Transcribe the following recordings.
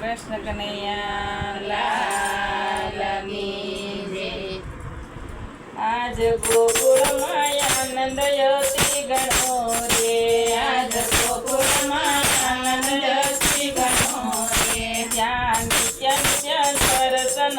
કૃષ્ણ કનૈયાલાલની આજ ગોકુળમાં આનંદ યોતી ગણો રે આજ ગોકુળમાં આનંદ યોતી ગણો રે ત્યાં નિત્ય નિત્ય દર્શન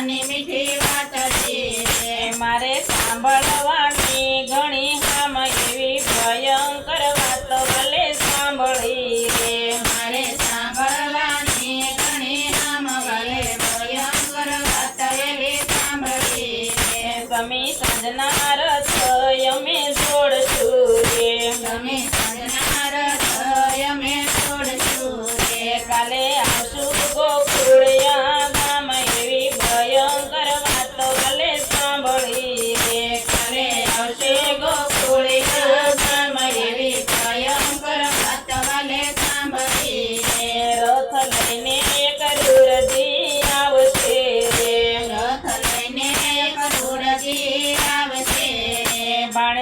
અને મીઠી વાત છે મારે સાંભળવા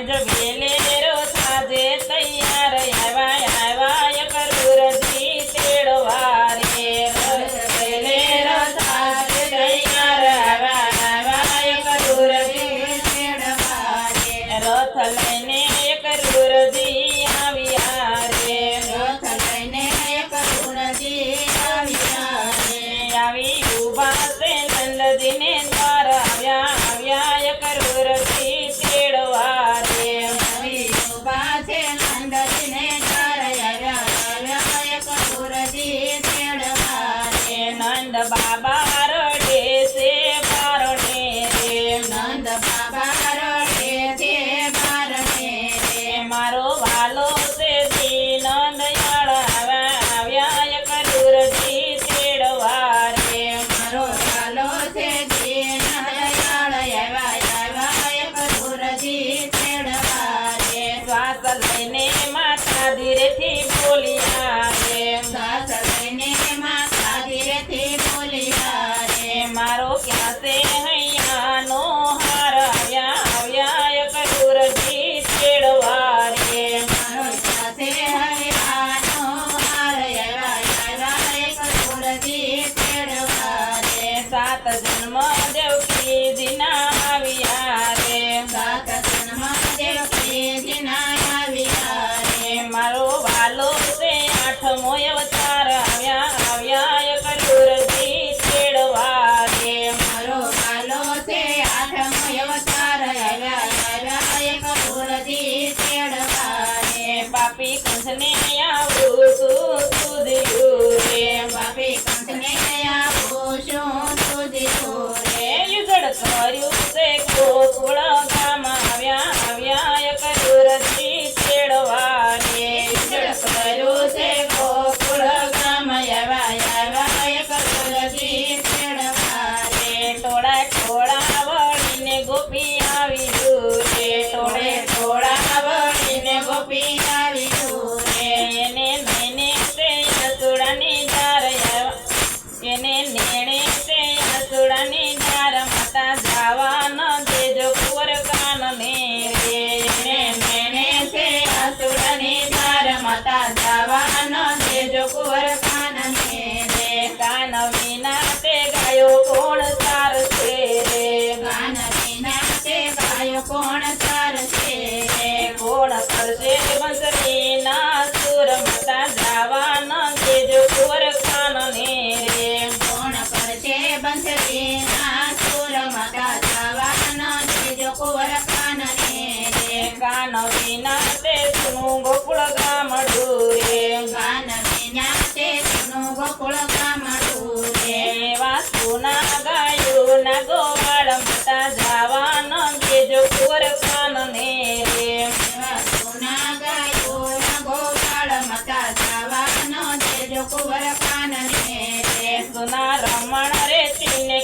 manager viene the bye bye.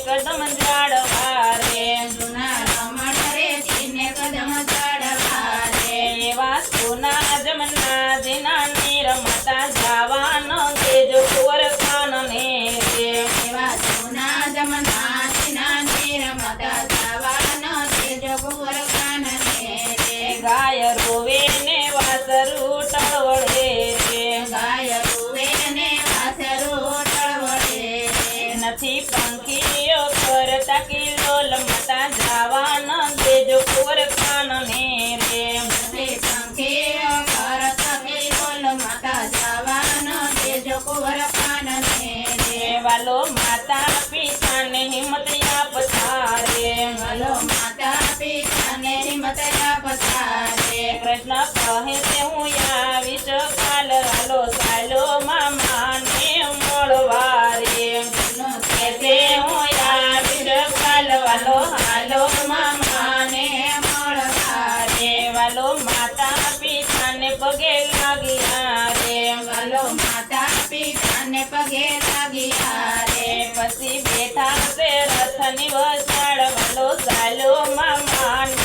कदम झाड़ ભલો માતા પિતાને મતયા પસારે કૃષ્ણ કહે છે હું આવીશ કાલ હાલો સાલો મામાને મળવારે કૃષ્ણ કહે છે હું આવીશ કાલ હાલો હાલો મામાને મળવારે વાલો માતા પિતાને પગે લાગ્યા રે વાલો માતા પિતાને પગે લાગ્યા રે પછી બેઠા વસની વસાડ વાલો સાલો મામાન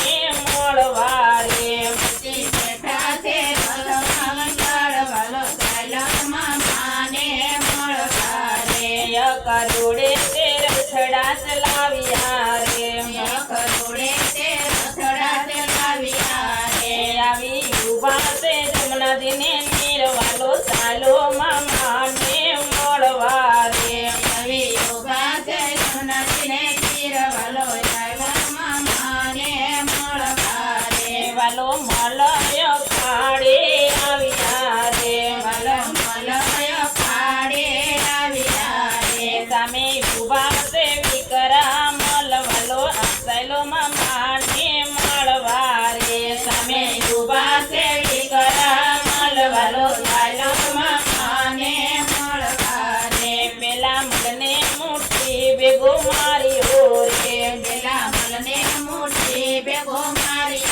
લયો પાડે રાવિરાએ સામે ઉભા તે વિકરામ લવાલો આસેલો માને મળવારે સામે ઉભા તે વિકરામ લવાલો આસેલો માને મળવારે પેલા મલને મુઠ્ઠી ભેગો મારી ઓરે પેલા મલને ભેગો મારી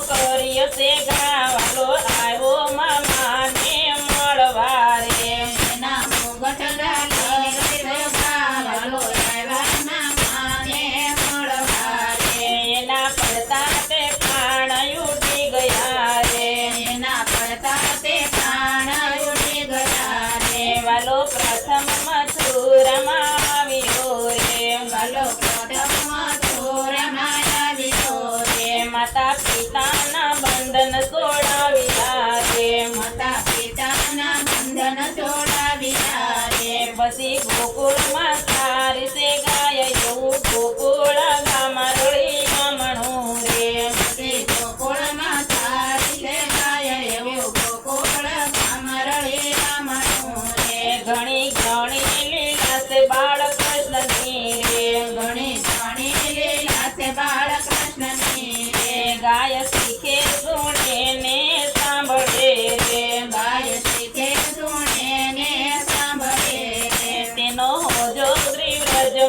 સોરિયો તે ઘરાવાલો આયો મામા ને મળવા રે એના મોગટના લે લેવાલો આયો મામા ને મળવા રે એના પડતા તે પ્રાણ ઉડી ગયા રે એના પડતા તે પ્રાણ ઉડી ગયા રે વાલો પ્રથમ મધુરામાં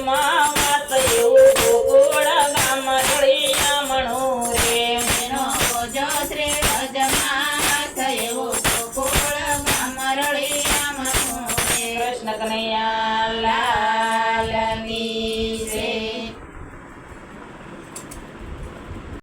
tomar.